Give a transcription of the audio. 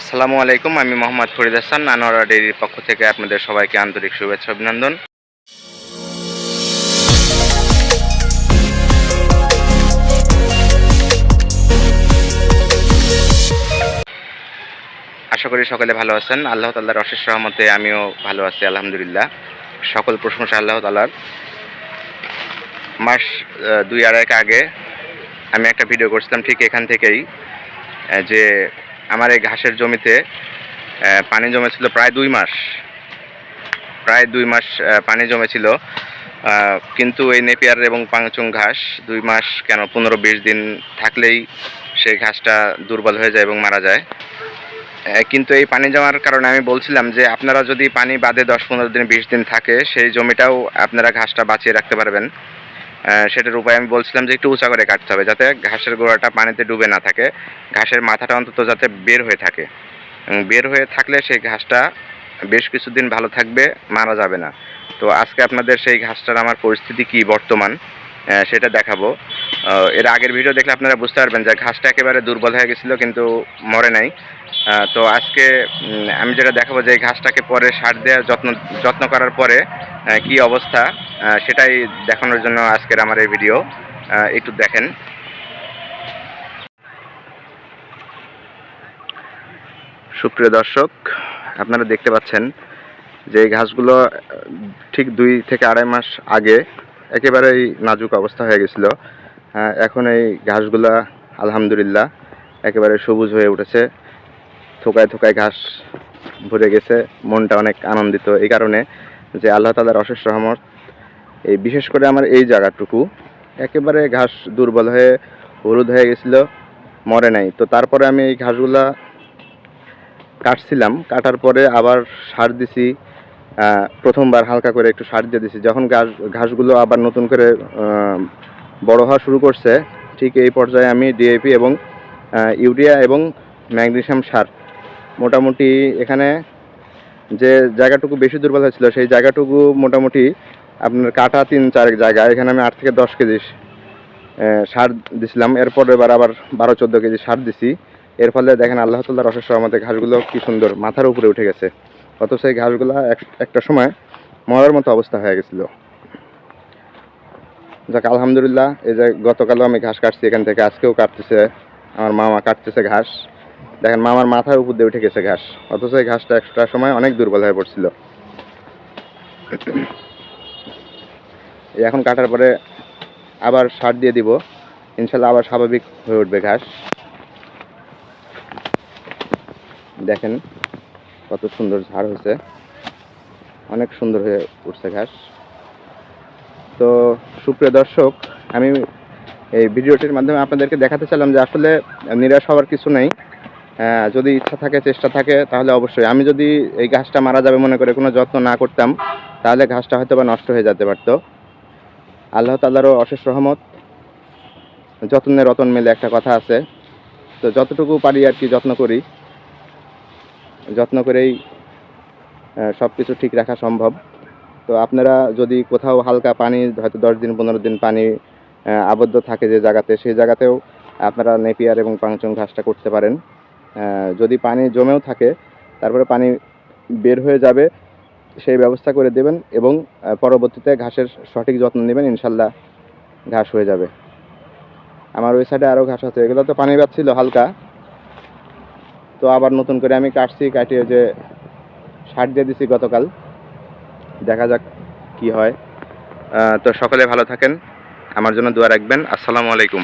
আসসালামু আলাইকুম, আমি মোহাম্মদ ফরিদ হাসান, আনোয়ারা ডেইরির পক্ষ থেকে আপনাদের সবাইকে আন্তরিক শুভেচ্ছা অভিনন্দন। আশা করি সকলে ভালো আছেন। আল্লাহ তাল্লাহর অশেষ রহমতে আমিও ভালো আছি, আলহামদুলিল্লাহ। সকল প্রশংসা আল্লাহ তাল্লাহর মাস দুই আড়াইক আগে আমি একটা ভিডিও করছিলাম ঠিক এখান থেকেই যে আমার এই ঘাসের জমিতে পানি জমেছিল প্রায় দুই মাস। প্রায় দুই মাস পানি জমেছিল। কিন্তু এই নেপিয়ার এবং পাংচুং ঘাস দুই মাস কেন পনেরো বিশ দিন থাকলেই সেই ঘাসটা দুর্বল হয়ে যায় এবং মারা যায়। কিন্তু এই পানি জমার কারণে আমি বলছিলাম যে আপনারা যদি পানি বাদে দশ পনেরো দিন, বিশ দিন থাকে, সেই জমিটাও আপনারা ঘাসটা বাঁচিয়ে রাখতে পারবেন। সেটার উপায় আমি বলছিলাম যে একটু উঁচা করে কাটতে হবে, যাতে ঘাসের গোড়াটা পানিতে ডুবে না থাকে। ঘাসের মাথাটা অন্তত যাতে বের হয়ে থাকে। বের হয়ে থাকলে সেই ঘাসটা বেশ কিছুদিন ভালো থাকবে, মারা যাবে না। তো আজকে আপনাদের সেই ঘাসটার আমার পরিস্থিতি কি বর্তমান সেটা দেখাবো। এর আগের ভিডিও দেখলে আপনারা বুঝতে পারবেন যে ঘাসটা একেবারে দুর্বল হয়ে গেছিল, কিন্তু মরে নাই। তো আজকে আমি যেটা দেখাবো যে ঘাসটাকে পরে সার দেওয়ার যত্ন যত্ন করার পরে কি অবস্থা সেটাই দেখানোর জন্য আজকের আমার এই ভিডিও একটু দেখেন। সুপ্রিয় দর্শক, আপনারা দেখতে পাচ্ছেন যে ঘাসগুলো ঠিক দুই থেকে আড়াই মাস আগে একেবারেই নাজুক অবস্থা হয়ে গেছিল। এখন এই ঘাসগুলা, আলহামদুলিল্লাহ, একেবারে সবুজ হয়ে উঠেছে। থোকায় থোকায় ঘাস ভরে গেছে, মনটা অনেক আনন্দিত। এই কারণে যে আল্লাহ তালার অশেষ রহমত, এই বিশেষ করে আমার এই জায়গাটুকু, একেবারে ঘাস দুর্বল হয়ে হলুদ হয়ে গেছিল, মরে নাই। তো তারপরে আমি এই ঘাসগুলা কাটছিলাম, কাটার পরে আবার সার দিছি প্রথমবার হালকা করে একটু সার দিয়ে দিছি। যখন ঘাস, ঘাসগুলো আবার নতুন করে বড় হওয়া শুরু করছে, ঠিক এই পর্যায়ে আমি ডিএপি এবং ইউরিয়া এবং ম্যাগনেসিয়াম সার। মোটামুটি এখানে যে জায়গাটুকু বেশি দুর্বল হয়েছিল, সেই জায়গাটুকু মোটামুটি আপনার কাটা তিন চার জায়গা, এখানে আমি আট থেকে দশ কেজি সার দিছিলাম। এরপর এবার আবার বারো চোদ্দ কেজি সার দিছি। এর ফলে দেখেন আল্লাহ তাল্লাহ রসের আমাদের ঘাসগুলো কি সুন্দর, মাথার উপরে উঠে গেছে। অথচ এই ঘাসগুলো এক- একটা সময় মরার মতো অবস্থা হয়ে গেছিল। যাক, আলহামদুলিল্লাহ, এই যে গতকালও আমি ঘাস কাটছি এখান থেকে, আজকেও কাটতেছে। আমার মামা কাটতেছে ঘাস। দেখেন, মামার মাথার উপর দিয়ে উঠে গেছে ঘাস। অথচ এই ঘাসটা একটা সময় অনেক দুর্বল হয়ে পড়ছিল। এখন কাটার পরে আবার সার দিয়ে দিব। ইনশাল্লাহ আবার স্বাভাবিক হয়ে উঠবে ঘাস। দেখেন কত সুন্দর ঝাড় হয়েছে। অনেক সুন্দর হয়ে উঠছে ঘাস। তো সুপ্রিয় দর্শক, আমি এই ভিডিওটির মাধ্যমে আপনাদেরকে দেখাতে চাইলাম যে আসলে নিরাশ হওয়ার কিছু নেই। যদি ইচ্ছা থাকে, চেষ্টা থাকে, তাহলে অবশ্যই। আমি যদি এই ঘাসটা মারা যাবে মনে করে কোনো যত্ন না করতাম, তাহলে ঘাসটা হয়তো বা নষ্ট হয়ে যেতে পারতো। আল্লাহ তাল্লারও অশেষ রহমত। যত্নে রতন মেলে একটা কথা আছে। তো যতটুকু পারি আর কি যত্ন করি। যত্ন করেই সব কিছু ঠিক রাখা সম্ভব। তো আপনারা যদি কোথাও হালকা পানি, হয়তো দশ দিন, পনেরো দিন পানি আবদ্ধ থাকে যে জায়গাতে, সেই জায়গাতেও আপনারা নেপিয়ার এবং পাংচং ঘাসটা করতে পারেন। যদি পানি জমেও থাকে, তারপরে পানি বের হয়ে যাবে, সেই ব্যবস্থা করে দেবেন এবং পরবর্তীতে ঘাসের সঠিক যত্ন নেবেন, ইনশাল্লাহ ঘাস হয়ে যাবে। আমার ওই সাইডে আরও ঘাস আছে, এগুলো তো পানি পাচ্ছিল হালকা। তো আবার নতুন করে আমি কাটছি, কাটিয়ে যে সার দিয়ে দিছি গতকাল। দেখা যাক কি হয়। তো সকলে ভালো থাকেন। আমার জন্য দোয়া রাখবেন। আসসালামু আলাইকুম।